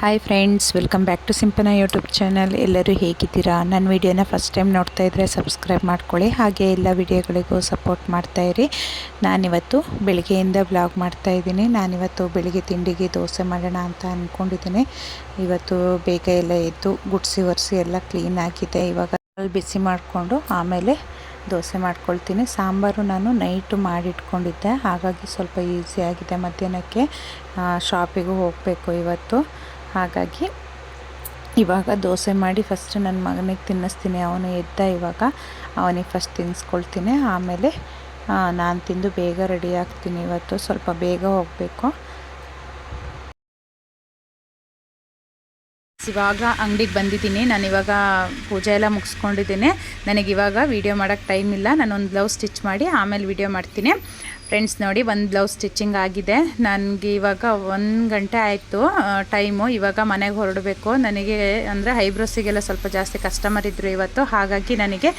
Hi friends welcome back to Simpana YouTube channel ಎಲ್ಲರೂ ಹೇಗಿದ್ದೀರಾ? ನನ್ನ ವಿಡಿಯೋನ ಫಸ್ಟ್ ಟೈಮ್ ನೋಡ್ತಾ ಇದ್ದರೆ ಸಬ್ಸ್ಕ್ರೈಬ್ ಮಾಡ್ಕೊಳ್ಳಿ. ಹಾಗೆ ಎಲ್ಲ ವಿಡಿಯೋಗಳಿಗೂ ಸಪೋರ್ಟ್ ಮಾಡ್ತಾಯಿರಿ ನಾನಿವತ್ತು ಬೆಳಗ್ಗೆಯಿಂದ ಬ್ಲಾಗ್ ಮಾಡ್ತಾಯಿದ್ದೀನಿ ನಾನಿವತ್ತು ಬೆಳಿಗ್ಗೆ ತಿಂಡಿಗೆ ದೋಸೆ ಮಾಡೋಣ ಅಂತ ಅಂದ್ಕೊಂಡಿದ್ದೀನಿ ಇವತ್ತು ಬೇಗ ಎಲ್ಲ ಎದ್ದು ಗುಡಿಸಿ ಒರೆಸಿ ಎಲ್ಲ ಕ್ಲೀನ್ ಆಗಿದೆ. ಇವಾಗ ಬಿಸಿ ಮಾಡಿಕೊಂಡು ಆಮೇಲೆ ದೋಸೆ ಮಾಡ್ಕೊಳ್ತೀನಿ. ಸಾಂಬಾರು ನಾನು ನೈಟು ಮಾಡಿಟ್ಕೊಂಡಿದ್ದೆ. ಹಾಗಾಗಿ ಸ್ವಲ್ಪ ಈಸಿ ಆಗಿದೆ ಮಧ್ಯಾಹ್ನಕ್ಕೆ. ಶಾಪಿಗೂ ಹೋಗಬೇಕು ಇವತ್ತು. ಹಾಗಾಗಿ ಇವಾಗ ದೋಸೆ ಮಾಡಿ ಫಸ್ಟ್ ನನ್ನ ಮಗನಿಗೆ ತಿನ್ನಿಸ್ತೀನಿ. ಅವನು ಎದ್ದ ಇವಾಗ ಅವನಿಗೆ ಫಸ್ಟ್ ತಿನ್ನಿಸ್ಕೊಳ್ತೀನಿ ಆಮೇಲೆ ನಾನು ತಿಂದು ಬೇಗ ರೆಡಿ ಆಗ್ತೀನಿ. ಇವತ್ತು ಸ್ವಲ್ಪ ಬೇಗ ಹೋಗಬೇಕು. ಇವಾಗ ಅಂಗಡಿಗೆ ಬಂದಿದ್ದೀನಿ. ನಾನು ಇವಾಗ ಪೂಜೆ ಎಲ್ಲ ಮುಗಿಸ್ಕೊಂಡಿದ್ದೀನಿ. ನನಗೆ ಇವಾಗ ವೀಡಿಯೋ ಮಾಡೋಕ್ಕೆ ಟೈಮ್ ಇಲ್ಲ. ನಾನು ಒಂದು ಬ್ಲೌಸ್ ಸ್ಟಿಚ್ ಮಾಡಿ ಆಮೇಲೆ ವೀಡಿಯೋ ಮಾಡ್ತೀನಿ. ಫ್ರೆಂಡ್ಸ್ ನೋಡಿ ಒಂದು ಬ್ಲೌಸ್ ಸ್ಟಿಚಿಂಗ್ ಆಗಿದೆ. ನನಗೆ ಇವಾಗ ಒಂದು ಗಂಟೆ ಆಯಿತು ಟೈಮು ಇವಾಗ ಮನೆಗೆ ಹೊರಡಬೇಕು. ನನಗೆ ಅಂದರೆ ಐಬ್ರೋಸಿಗೆಲ್ಲ ಸ್ವಲ್ಪ ಜಾಸ್ತಿ ಕಸ್ಟಮರ್ ಇದ್ದರು ಇವತ್ತು. ಹಾಗಾಗಿ ನನಗೆ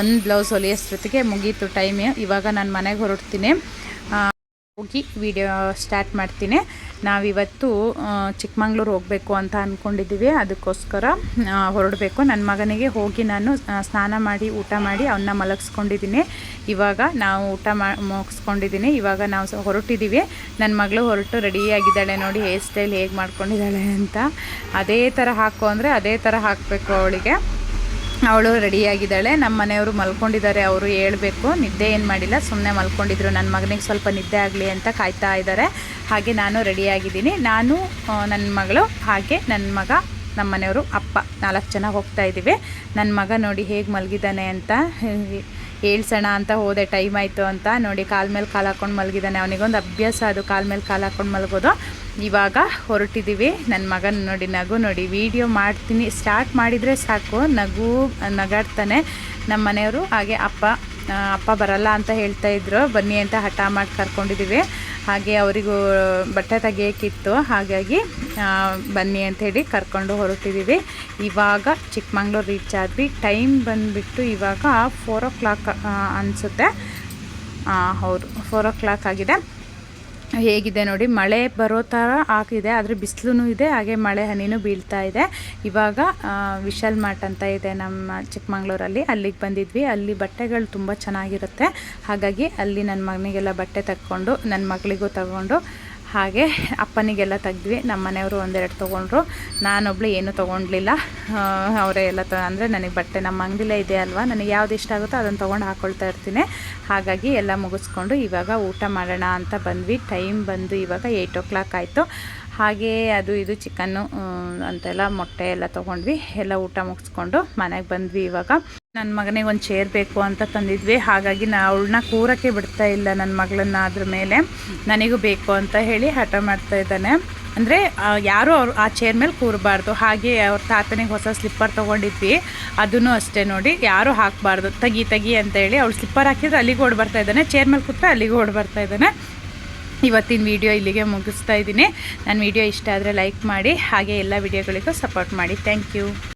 ಒಂದು ಬ್ಲೌಸ್ ಹೊಲಿಯೋಷ್ಟೊತ್ತಿಗೆ ಮುಗೀತು ಟೈಮ್ ಇವಾಗ ನಾನು ಮನೆಗೆ ಹೊರಡ್ತೀನಿ. ಹೋಗಿ ವಿಡಿಯೋ ಸ್ಟಾರ್ಟ್ ಮಾಡ್ತೀನಿ. ನಾವಿವತ್ತು ಚಿಕ್ಕಮಂಗ್ಳೂರು ಹೋಗಬೇಕು ಅಂತ ಅಂದ್ಕೊಂಡಿದ್ದೀವಿ ಅದಕ್ಕೋಸ್ಕರ ಹೊರಡಬೇಕು. ನನ್ನ ಮಗನಿಗೆ ಹೋಗಿ ನಾನು ಸ್ನಾನ ಮಾಡಿ, ಊಟ ಮಾಡಿ ಅವನ್ನ ಮಲಗಿಸ್ಕೊಂಡಿದ್ದೀನಿ. ಇವಾಗ ನಾವು ಊಟ ಮಾ, ಮುಗಿಸ್ಕೊಂಡಿದ್ದೀನಿ. ಇವಾಗ ನಾವು ಹೊರಟಿದ್ದೀವಿ. ನನ್ನ ಮಗಳು ಹೊರಟು ರೆಡಿಯಾಗಿದ್ದಾಳೆ ನೋಡಿ ಹೇರ್ ಸ್ಟೈಲ್ ಹೇಗೆ ಮಾಡ್ಕೊಂಡಿದ್ದಾಳೆ ಅಂತ. ಅದೇ ಥರ ಹಾಕು ಅಂದರೆ ಅದೇ ಥರ ಹಾಕಬೇಕು ಅವಳಿಗೆ. ಅವಳು ರೆಡಿಯಾಗಿದ್ದಾಳೆ. ನಮ್ಮ ಮನೆಯವರು ಮಲ್ಕೊಂಡಿದ್ದಾರೆ, ಅವರು ಹೇಳಬೇಕು. ನಿದ್ದೆ ಏನು ಮಾಡಿಲ್ಲ ಸುಮ್ಮನೆ ಮಲ್ಕೊಂಡಿದ್ರು. ನನ್ನ ಮಗನಿಗೆ ಸ್ವಲ್ಪ ನಿದ್ದೆ ಆಗಲಿ ಅಂತ ಕಾಯ್ತಾ ಇದ್ದಾರೆ. ಹಾಗೆ ನಾನು ರೆಡಿಯಾಗಿದ್ದೀನಿ. ನಾನು ನನ್ನ ಮಗಳು, ಹಾಗೆ ನನ್ನ ಮಗ ನಮ್ಮ ಮನೆಯವರು ಅಪ್ಪ. ನಾಲ್ಕು ಜನ ಹೋಗ್ತಾ ಇದ್ದೀವಿ. ನನ್ನ ಮಗ ನೋಡಿ ಹೇಗೆ ಮಲಗಿದ್ದಾನೆ ಅಂತ ಹೇಳ್ಸೋಣ ಅಂತ ಹೋದೆ, ಟೈಮ್ ಆಯಿತು ಅಂತ. ನೋಡಿ, ಕಾಲ ಮೇಲೆ ಕಾಲು ಹಾಕ್ಕೊಂಡು ಮಲಗಿದ್ದಾನೆ ಅವನಿಗೊಂದು ಅಭ್ಯಾಸ ಅದು, ಕಾಲ ಮೇಲೆ ಕಾಲು ಹಾಕ್ಕೊಂಡು ಮಲಗೋದು. ಇವಾಗ ಹೊರಟಿದ್ದೀವಿ, ನನ್ನ ಮಗನ ನೋಡಿ ನಗು, ನೋಡಿ ವಿಡಿಯೋ ಮಾಡ್ತೀನಿ. ಸ್ಟಾರ್ಟ್ ಮಾಡಿದರೆ ಸಾಕು, ನಗು, ನಗಾಡ್ತಾನೆ. ನಮ್ಮ ಮನೆಯವರು ಹಾಗೆ ಅಪ್ಪ ಅಪ್ಪ ಬರಲ್ಲ ಅಂತ ಹೇಳ್ತಾ ಇದ್ರು. ಬನ್ನಿ ಅಂತ ಹಠ ಮಾಡಿ ಕರ್ಕೊಂಡಿದ್ದೀವಿ ಹಾಗೆ ಅವರಿಗೂ ಬಟ್ಟೆ ತೆಗಿಯೋಕ್ಕಿತ್ತು ಹಾಗಾಗಿ ಬನ್ನಿ ಅಂಥೇಳಿ ಕರ್ಕೊಂಡು ಹೊರಟಿದ್ದೀವಿ ಇವಾಗ ಚಿಕ್ಕಮಂಗ್ಳೂರು ರೀಚ್ ಆದ್ವಿ. ಟೈಮ್ ಬಂದುಬಿಟ್ಟು ಇವಾಗ ಫೋರ್ ಓ ಕ್ಲಾಕ್ ಅನಿಸುತ್ತೆ. ಹೌದು ಫೋರ್ ಓ ಕ್ಲಾಕ್ ಆಗಿದೆ. ಹೇಗಿದೆ ನೋಡಿ, ಮಳೆ ಬರೋ ಥರ ಆಗಿದೆ ಆದರೆ ಬಿಸಿಲೂ ಇದೆ, ಹಾಗೆ ಮಳೆ ಹನಿನೂ ಬೀಳ್ತಾ ಇದೆ. ಇವಾಗ ವಿಶಾಲ್ ಮಾರ್ಟ್ ಅಂತ ಇದೆ ನಮ್ಮ ಚಿಕ್ಕಮಂಗ್ಳೂರಲ್ಲಿ. ಅಲ್ಲಿಗೆ ಬಂದಿದ್ವಿ. ಅಲ್ಲಿ ಬಟ್ಟೆಗಳು ತುಂಬ ಚೆನ್ನಾಗಿರುತ್ತೆ. ಹಾಗಾಗಿ ಅಲ್ಲಿ ನನ್ನ ಮಗನಿಗೆಲ್ಲ ಬಟ್ಟೆ ತಗೊಂಡು ನನ್ನ ಮಗಳಿಗೂ ತಗೊಂಡು ಹಾಗೆ ಅಪ್ಪನಿಗೆಲ್ಲ ತೆಗ್ದ್ವಿ. ನಮ್ಮ ಮನೆಯವರು ಒಂದೆರಡು ತೊಗೊಂಡ್ರು. ನಾನೊಬ್ಳು ಏನೂ ತೊಗೊಂಡ್ಲಿಲ್ಲ. ಅವರೇ ಎಲ್ಲ ತ, ಅಂದರೆ ನನಗೆ ಬಟ್ಟೆ ನಮ್ಮ ಅಂಗಡಿಲೇ ಇದೆ ಅಲ್ವಾ? ನನಗೆ ಯಾವ್ದು ಇಷ್ಟ ಆಗುತ್ತೋ ಅದನ್ನು ತೊಗೊಂಡು ಹಾಕ್ಕೊಳ್ತಾ ಇರ್ತೀನಿ. ಹಾಗಾಗಿ ಎಲ್ಲ ಮುಗಿಸ್ಕೊಂಡು ಇವಾಗ ಊಟ ಮಾಡೋಣ ಅಂತ ಬಂದ್ವಿ. ಟೈಮ್ ಬಂದು ಇವಾಗ ಏಯ್ಟ್ ಓ ಕ್ಲಾಕ್ ಆಯಿತು. ಹಾಗೆ ಅದು ಇದು ಚಿಕನ್ನು ಅಂತೆಲ್ಲ ಮೊಟ್ಟೆ ಎಲ್ಲ ತೊಗೊಂಡ್ವಿ. ಎಲ್ಲ ಊಟ ಮುಗಿಸ್ಕೊಂಡು ಮನೆಗೆ ಬಂದ್ವಿ ಇವಾಗ. ನನ್ನ ಮಗನಿಗೆ ಒಂದು ಚೇರ್ ಬೇಕು ಅಂತ ತಂದಿದ್ವಿ. ಹಾಗಾಗಿ ನಾ ಅವಳನ್ನ ಕೂರಕ್ಕೆ ಬಿಡ್ತಾ ಇಲ್ಲ ನನ್ನ ಮಗಳನ್ನ ಅದ್ರ ಮೇಲೆ. ನನಗೂ ಬೇಕು ಅಂತ ಹೇಳಿ ಹಠ ಮಾಡ್ತಾ ಇದ್ದಾನೆ. ಅಂದರೆ ಯಾರೂ ಅವ್ರು ಆ ಚೇರ್ ಮೇಲೆ ಕೂರಬಾರ್ದು. ಹಾಗೆ ಅವ್ರ ತಾತನಿಗೆ ಹೊಸ ಸ್ಲಿಪ್ಪರ್ ತೊಗೊಂಡಿದ್ವಿ. ಅದನ್ನು ಅಷ್ಟೇ ನೋಡಿ, ಯಾರೂ ಹಾಕಬಾರ್ದು. ತಗಿ ತಗಿ ಅಂತ ಹೇಳಿ ಅವಳು ಸ್ಲಿಪ್ಪರ್ ಹಾಕಿದ್ರೆ ಅಲ್ಲಿಗೆ ಓಡ್ ಬರ್ತಾ ಇದ್ದಾನೆ. ಚೇರ್ ಮೇಲೆ ಕೂತ್ರೆ ಅಲ್ಲಿಗೆ ಓಡ್ ಬರ್ತಾ ಇದ್ದಾನೆ. ಇವತ್ತಿನ ವಿಡಿಯೋ ಇಲ್ಲಿಗೆ ಮುಗಿಸ್ತಾ ಇದ್ದೀನಿ. ನನ್ನ ವಿಡಿಯೋ ಇಷ್ಟ ಆದರೆ ಲೈಕ್ ಮಾಡಿ, ಹಾಗೆ ಎಲ್ಲ ವಿಡಿಯೋಗಳಿಗೂ ಸಪೋರ್ಟ್ ಮಾಡಿ. Thank you